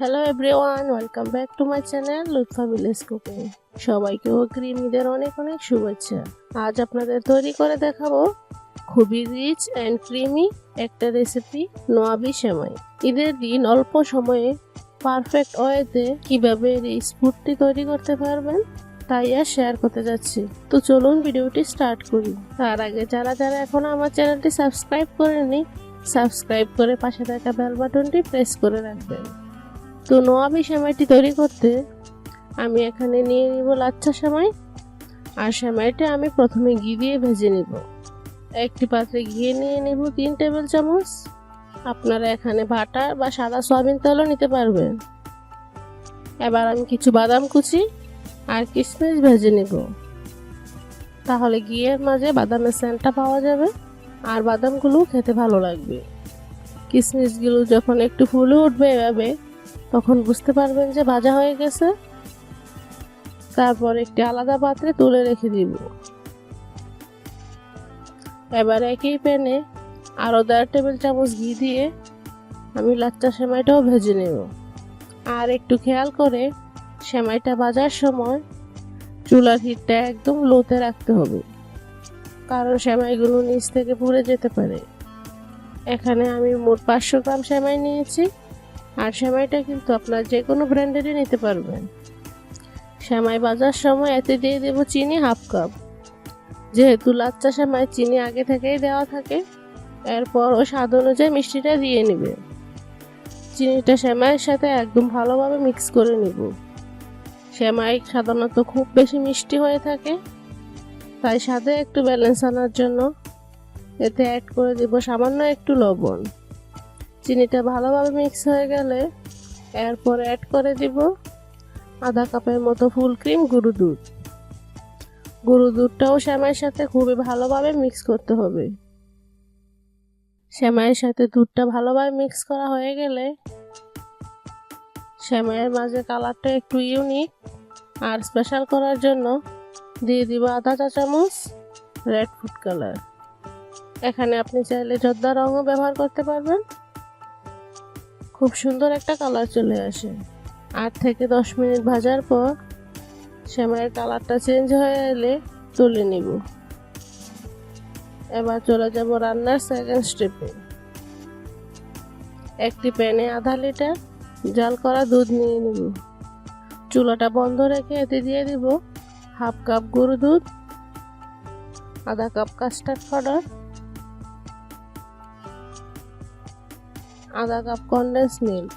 Hello everyone welcome back to my channel Lutfa village cooking সবাইকে অগ্রিম ঈদের অনেক অনেক শুভেচ্ছা। আজ আপনাদের তৈরি করে দেখাবো খুবই রিচ অ্যান্ড ক্রিমি একটা রেসিপি নোয়াবি সেমাই। ঈদের দিন অল্প সময়ে পারফেক্ট ওয়েতে কীভাবে রিচ ফুডটি তৈরি করতে পারবেন, তাই আর শেয়ার করতে যাচ্ছি। তো চলুন ভিডিওটি স্টার্ট করি। তার আগে যারা যারা এখন আমার চ্যানেলটি সাবস্ক্রাইব করেনি সাবস্ক্রাইব করে পাশে থাকা বেল বাটনটি প্রেস করে রাখবেন। তো নোয়াবি সেমাইটি তৈরি করতে আমি এখানে নিয়ে নিব লাচ্ছা সেমাই। আর সেমাইটা আমি প্রথমে ঘি দিয়ে ভেজে নিব। একটি পাত্রে ঘিয়ে নিয়ে নেব তিন টেবিল চামচ। আপনারা এখানে বাটার বা সাদা সয়াবিন তেলও নিতে পারবেন। এবার আমি কিছু বাদাম কুচি আর কিশমিশ ভেজে নেব। তাহলে ঘিয়ের মাঝে বাদামের স্যান্টটা পাওয়া যাবে আর বাদামগুলো খেতে ভালো লাগবে। কিশমিশগুলো যখন একটু ফুলে উঠবে এভাবে তখন বুঝতে পারবেন যে ভাজা হয়ে গেছে। তারপর একটি আলাদা পাত্রে তুলে রেখে দিব। এবার একই প্যানে আরও দেড় টেবিল চামচ ঘি দিয়ে আমি লাচ্চা সেমাইটাও ভেজে নেব। আর একটু খেয়াল করে সেমাইটা ভাজার সময় চুলার হিটটা একদম লোতে রাখতে হবে, কারণ সেমাইগুলো নিচ থেকে পুড়ে যেতে পারে। এখানে আমি মোট পাঁচশো গ্রাম সেমাই নিয়েছি। আর সেমাইটা কিন্তু আপনার যে কোনো ব্র্যান্ডেরই নিতে পারবেন। সেমাই বাজার সময় এতে দিয়ে দেবো চিনি হাফ কাপ। যেহেতু লাচ্চা সেমাই চিনি আগে থেকেই দেওয়া থাকে, এরপর ও স্বাদ অনুযায়ী মিষ্টিটা দিয়ে নেবে। চিনিটা সেমাইয়ের সাথে একদম ভালোভাবে মিক্স করে নিব। সেমাই সাধারণত খুব বেশি মিষ্টি হয়ে থাকে, তাই স্বাদে একটু ব্যালেন্স আনার জন্য এতে অ্যাড করে দিব সামান্য একটু লবণ। চিনিটা ভালোভাবে মিক্স হয়ে গেলে এরপর অ্যাড করে দিব আধা কাপের মতো ফুল ক্রিম গুঁড়ো দুধ। গুঁড়ো দুধটাও শ্যামাইয়ের সাথে খুবই ভালোভাবে মিক্স করতে হবে। শ্যামাইয়ের সাথে দুধটা ভালোভাবে মিক্স করা হয়ে গেলে শ্যামাইয়ের মাঝে কালারটা একটু ইউনিক আর স্পেশাল করার জন্য দিয়ে দিব আধা চা চামচ রেড ফুড কালার এখানে আপনি চাইলে জর্দা রঙও ব্যবহার করতে পারবেন। খুব সুন্দর একটা কালার চলে আসে। আট থেকে দশ মিনিট ভাজার পর সেমাইয়ের কালারটা চেঞ্জ হয়ে এলে তুলে নিব। এবার চলে যাব রান্নার সেকেন্ড স্টেপে একটি প্যানে আধা লিটার জাল করা দুধ নিয়ে নিব। চুলাটা বন্ধ রেখে এতে দিয়ে দিব হাফ কাপ গরু দুধ, আধা কাপ কাস্টার্ড পাউডার আধা কাপ কনডেন্স মিল্ক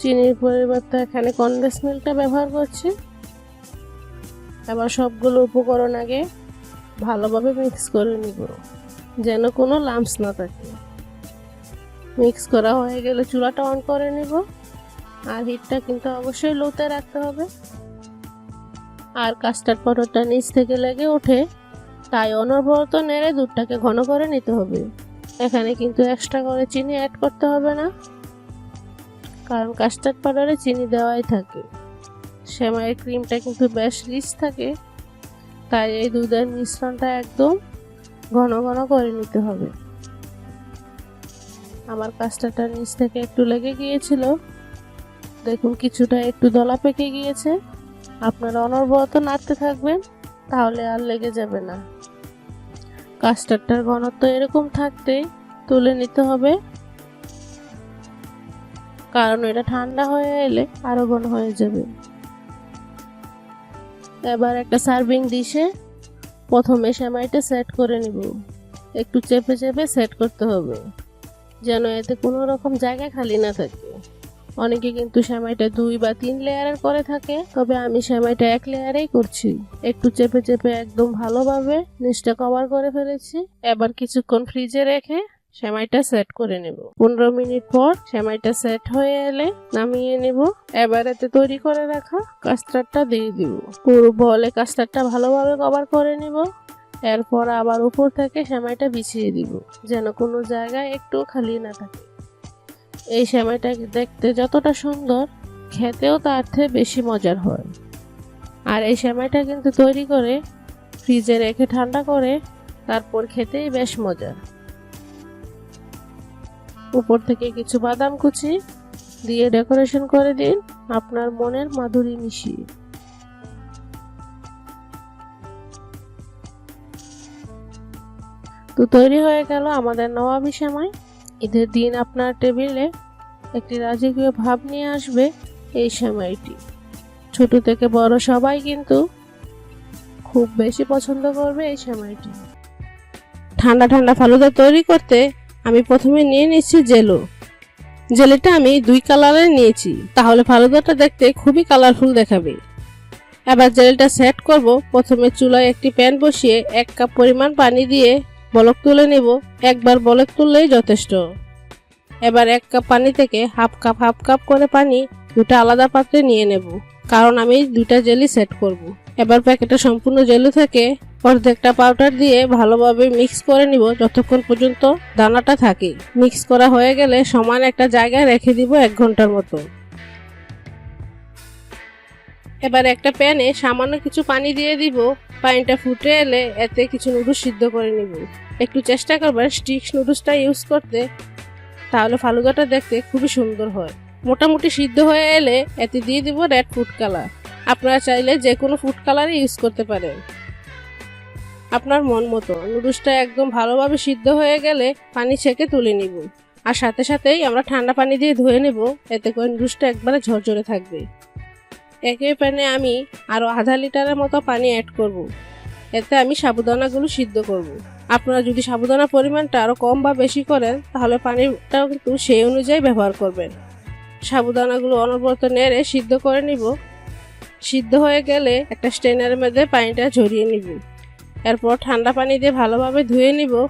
চিনির পরিবর্তে এখানে কনডেন্স মিল্কটা ব্যবহার করছি। এবার সবগুলো উপকরণ আগে ভালোভাবে মিক্স করে নিব, যেন কোনো লাম্পস না থাকে। মিক্স করা হয়ে গেলে চুলাটা অন করে নিব, আর হিটটা কিন্তু অবশ্যই লোতে রাখতে হবে। আর কাস্টার্ড পাউডারটা নিচ থেকে লেগে ওঠে, তাই অনবরত নেড়ে দুধটাকে ঘন করে নিতে হবে। এখানে কিন্তু এক্সট্রা করে চিনি অ্যাড করতে হবে না। কারণ কাস্টার্ড পাউডারে চিনি দেওয়াই থাকে। সেমাইয়ের ক্রিমটা কিন্তু বেশ রিচ থাকে। তাই এই দুধের মিশ্রণটা একদম ঘন ঘন করে নিতে হবে। আমার কাস্টারটা নিচ থেকে একটু লেগে গিয়েছিল। দেখুন কিছুটা একটু দলা পেকে গিয়েছে। আপনারা অনবরত নাড়তে থাকবেন, তাহলে আর লেগে যাবে না। কাস্টারটার ঘনত্ব এরকম থাকতে তুলে নিতে হবে। কারণ এটা ঠান্ডা হয়ে এলে আরও ঘন হয়ে যাবে। এবার একটা সার্ভিং ডিশে প্রথমে সেমাইটা সেট করে নিব। একটু চেপে চেপে সেট করতে হবে, যেন এতে কোনো রকম জায়গা খালি না থাকে। অনেকে কিন্তু সেমাইটা দুই বা তিন লেয়ারের করে থাকে, তবে আমি সেমাইটা এক লেয়ারেই করছি। একটু চেপে চেপে একদম ভালোভাবে নিচটা কভার করে ফেলেছি। এবার কিছুক্ষণ ফ্রিজে রেখে সেমাইটা সেট করে নেব। পনেরো মিনিট পর সেমাইটা সেট হয়ে এলে নামিয়ে নেব। এবার এতে তৈরি করে রাখা কাস্টার্ডটা দিয়ে দিব। পুরো বলে কাস্টার্ডটা ভালোভাবে কভার করে নিব। এরপর আবার উপর থেকে সেমাইটা বিছিয়ে দিব, যেন কোনো জায়গায় একটু খালি না থাকে। এই সেমাইটা দেখতে যতটা সুন্দর, খেতেও তার থেকে বেশি মজার হয়। আর এই সেমাইটা কিন্তু তৈরি করে ফ্রিজে রেখে ঠান্ডা করে তারপর খেতেই বেশ মজা উপর থেকে কিছু বাদাম কুচি দিয়ে ডেকোরেশন করে দিন আপনার মনের মাধুরী মিশিয়ে। তো তৈরি হয়ে গেল আমাদের নবাবী সেমাই। ঈদের দিন আপনার টেবিলে একটি রাজকীয় ভাব নিয়ে আসবে এই সেমাইটি ছোট থেকে বড় সবাই কিন্তু খুব বেশি পছন্দ করবে এই সেমাইটি ঠান্ডা ঠান্ডা ফালুদা তৈরি করতে আমি প্রথমে নিয়ে নিচ্ছি জেলো। জেলেটা আমি দুই কালারের নিয়েছি। তাহলে ফালুদাটা দেখতে খুবই কালারফুল দেখাবে। এবার জেলটা সেট করব। প্রথমে চুলায় একটি প্যান বসিয়ে এক কাপ পরিমাণ পানি দিয়ে বলক তুলে নেব। একবার বলক তুললেই যথেষ্ট। এবার এক কাপ পানি থেকে হাফ কাপ হাফ কাপ করে পানি দুটা আলাদা পাত্রে নিয়ে নেব, কারণ আমি দুইটা জেলি সেট করব। এবার প্যাকেটে সম্পূর্ণ জেলি থেকে অর্ধেকটা পাউডার দিয়ে ভালোভাবে মিক্স করে নিব যতক্ষণ পর্যন্ত দানাটা থাকে। মিক্স করা হয়ে গেলে সমান একটা জায়গায় রেখে দিব এক ঘণ্টার মতো। এবার একটা প্যানে সামান্য কিছু পানি দিয়ে দিব। পানিটা ফুটে এলে এতে কিছু নুডলস সিদ্ধ করে নিব। একটু চেষ্টা করবেন স্টিক্স নুডলসটা ইউজ করতে, তাহলে ফালুদাটা দেখতে খুবই সুন্দর হয়। মোটামুটি সিদ্ধ হয়ে এলে এতে দিয়ে দিব রেড ফুড কালার আপনারা চাইলে যে কোনো ফুড কালারই ইউজ করতে পারেন। আপনার মন মতো। নুডলসটা একদম ভালোভাবে সিদ্ধ হয়ে গেলে পানি ছেঁকে তুলে নিব। আর সাথে সাথেই আমরা ঠান্ডা পানি দিয়ে ধুয়ে নেব, এতে করে নুডলসটা একবারে ঝরঝরে থাকবে। একই প্যানে আমি আরও আধা লিটারের মতো পানি অ্যাড করব। এতে আমি সাবুদানাগুলো সিদ্ধ করব। আপনারা যদি সাবুদানা পরিমাণটা আরও কম বা বেশি করেন, তাহলে পানিটাও কিন্তু সেই অনুযায়ী ব্যবহার করবেন। সাবুদানাগুলো অনবরত নেড়ে সিদ্ধ করে নিব। সিদ্ধ হয়ে গেলে একটা স্টেনারের মধ্যে পানিটা ঝরিয়ে নিব। এরপর ঠান্ডা পানি দিয়ে ভালোভাবে ধুয়ে নিব।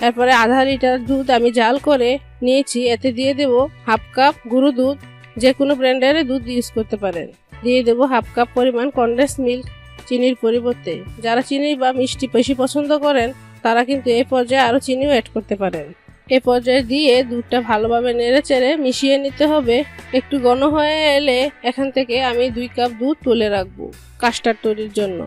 এরপরে আধা লিটার দুধ আমি জাল করে নিয়েছি। এতে দিয়ে দেব হাফ কাপ গুঁড়ো দুধ। যে কোনো ব্র্যান্ডের দুধ ইউজ করতে পারেন। দিয়ে দেবো হাফ কাপ পরিমাণ কন্ডেন্স মিল্ক। চিনির পরিবর্তে। যারা চিনি বা মিষ্টি বেশি পছন্দ করেন, তারা কিন্তু এই পর্যায়ে আরও চিনিও অ্যাড করতে পারেন। এ পর্যায়ে দিয়ে দুধটা ভালোভাবে নেড়ে চেড়ে মিশিয়ে নিতে হবে। একটু ঘন হয়ে এলে এখান থেকে আমি দুই কাপ দুধ তুলে রাখব কাস্টার্ড তৈরির জন্য।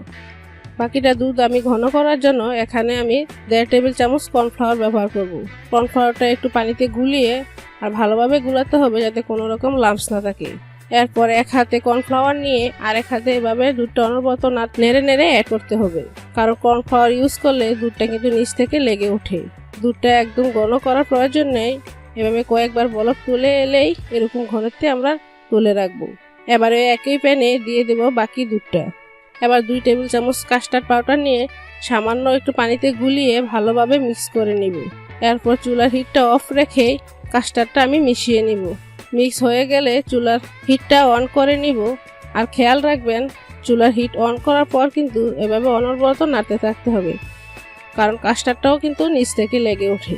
বাকিটা দুধ আমি ঘন করার জন্য এখানে আমি দেড় টেবিল চামচ কর্নফ্লাওয়ার ব্যবহার করব। কর্নফ্লাওয়ারটা একটু পানিতে গুলিয়ে আর ভালোভাবে গুলাতে হবে যাতে কোনো রকম লাম্পস না থাকে। এরপর এক হাতে কর্নফ্লাওয়ার নিয়ে আর এক হাতে এভাবে দুধটা অনবরত না নেড়ে নেড়ে অ্যাড করতে হবে। কারণ কর্নফ্লাওয়ার ইউজ করলে দুধটা কিন্তু নিচ থেকে লেগে ওঠে। দুধটা একদম ঘন করার প্রয়োজন নেই। এভাবে কয়েকবার বলক তুলে এলেই এরকম ঘনত্বে আমরা তুলে রাখব। এবারে একই প্যানে দিয়ে দেব বাকি দুধটা। এবার দুই টেবিল চামচ কাস্টার্ড পাউডার নিয়ে সামান্য একটু পানিতে গুলিয়ে ভালোভাবে মিক্স করে নিব। এরপর চুলার হিটটা অফ রেখে কাস্টার্ডটা আমি মিশিয়ে নিব। মিক্স হয়ে গেলে চুলার হিটটা অন করে নিব। আর খেয়াল রাখবেন, চুলার হিট অন করার পর কিন্তু এভাবে অনবরত নাড়তে থাকতে হবে। কারণ কাস্টার্ডটাও কিন্তু নিচ থেকে লেগে ওঠে।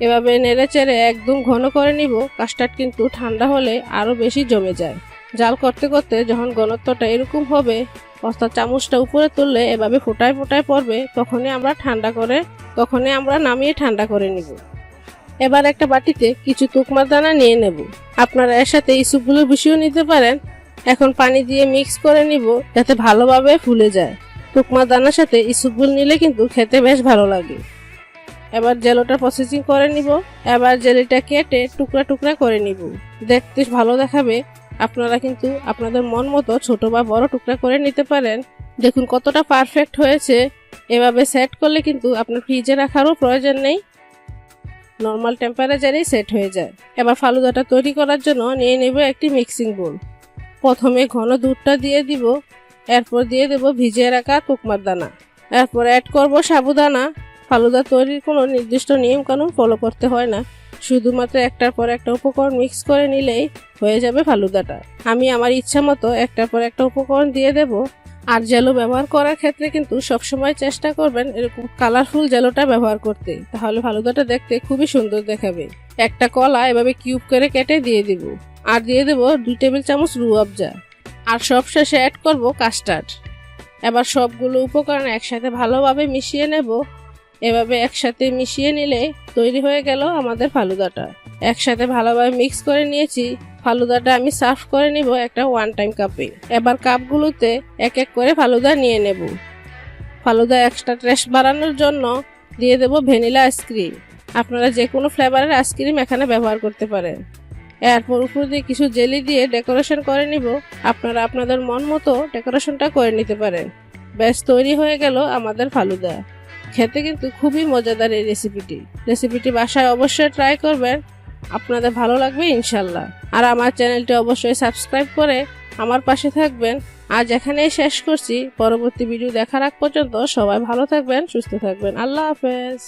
এভাবে নেড়ে চেড়ে একদম ঘন করে নিব, কাস্টার্ড কিন্তু ঠান্ডা হলে আরও বেশি জমে যায়। জাল করতে করতে যখন ঘনত্বটা এরকম হবে, অর্থাৎ চামচটা উপরে তুললে এভাবে ফোটায় ফোটায় পড়বে, তখনই আমরা ঠান্ডা করে, তখনই আমরা নামিয়ে ঠান্ডা করে নিব। এবার একটা বাটিতে কিছু তুকমার দানা নিয়ে নেব। আপনারা এর সাথে ইসুপগুলো বিষিয়ে নিতে পারেন। এখন পানি দিয়ে মিক্স করে নিব যাতে ভালোভাবে ফুলে যায়। তুকমার দানার সাথে ইসুপগুল নিলে কিন্তু খেতে বেশ ভালো লাগে। এবার জেলোটা প্রসেসিং করে নিব। এবার জেলিটা কেটে টুকরা টুকরা করে নিব। দেখতে ভালো দেখাবে। আপনারা কিন্তু আপনাদের মন মতো ছোট বা বড় টুকরা করে নিতে পারেন। দেখুন কতটা পারফেক্ট হয়েছে। এভাবে সেট করলে কিন্তু আপনার ফ্রিজে রাখারও প্রয়োজন নেই। নর্মাল টেম্পারেচারেই সেট হয়ে যায়। এবার ফালুদাটা তৈরি করার জন্য নিয়ে নেব একটি মিক্সিং বোল প্রথমে ঘন দুধটা দিয়ে দিব, এরপর দিয়ে দেব ভিজিয়ে রাখা তুকমার দানা। এরপর অ্যাড করব সাবুদানা। ফালুদা তৈরির কোনো নির্দিষ্ট নিয়ম কানুন ফলো করতে হয় না। শুধুমাত্র একটার পর একটা উপকরণ মিক্স করে নিলেই হয়ে যাবে ফালুদাটা। আমি আমার ইচ্ছা মতো একটার পর একটা উপকরণ দিয়ে দেব। আর জেলো ব্যবহার করার ক্ষেত্রে কিন্তু সবসময় চেষ্টা করবেন এরকম কালারফুল জেলোটা ব্যবহার করতে। তাহলে ফালুদাটা দেখতে খুবই সুন্দর দেখাবে। একটা কলা এভাবে কিউব করে কেটে দিয়ে দিব। আর দিয়ে দেব দুই টেবিল চামচ রুয়াবজা আর সব শেষে অ্যাড করব কাস্টার্ড এবার সবগুলো উপকরণ একসাথে ভালোভাবে মিশিয়ে নেব। এভাবে একসাথে মিশিয়ে নিলে তৈরি হয়ে গেল আমাদের ফালুদাটা। একসাথে ভালোভাবে মিক্স করে নিয়েছি। ফালুদাটা আমি সার্ভ করে নিব একটা ওয়ান টাইম কাপে এবার কাপগুলোতে এক এক করে ফালুদা নিয়ে নেব। ফালুদা এক্সট্রা টেস্ট বাড়ানোর জন্য দিয়ে দেব ভ্যানিলা আইসক্রিম আপনারা যে কোনো ফ্লেভারের আইসক্রিম এখানে ব্যবহার করতে পারেন। এরপর উপর দিয়ে কিছু জেলি দিয়ে ডেকোরেশন করে নিব। আপনারা আপনাদের মন মতো ডেকোরেশনটা করে নিতে পারেন। ব্যাস, তৈরি হয়ে গেল আমাদের ফালুদা। খেতে কিন্তু খুবই মজাদার এই রেসিপিটি রেসিপিটি বাসায় অবশ্যই ট্রাই করবেন। আপনাদের ভালো লাগবে ইনশাল্লাহ আর আমার চ্যানেলটি অবশ্যই সাবস্ক্রাইব করে আমার পাশে থাকবেন। আজ এখানেই শেষ করছি। পরবর্তী ভিডিও দেখার আগ পর্যন্ত সবাই ভালো থাকবেন, সুস্থ থাকবেন। আল্লাহ হাফেজ।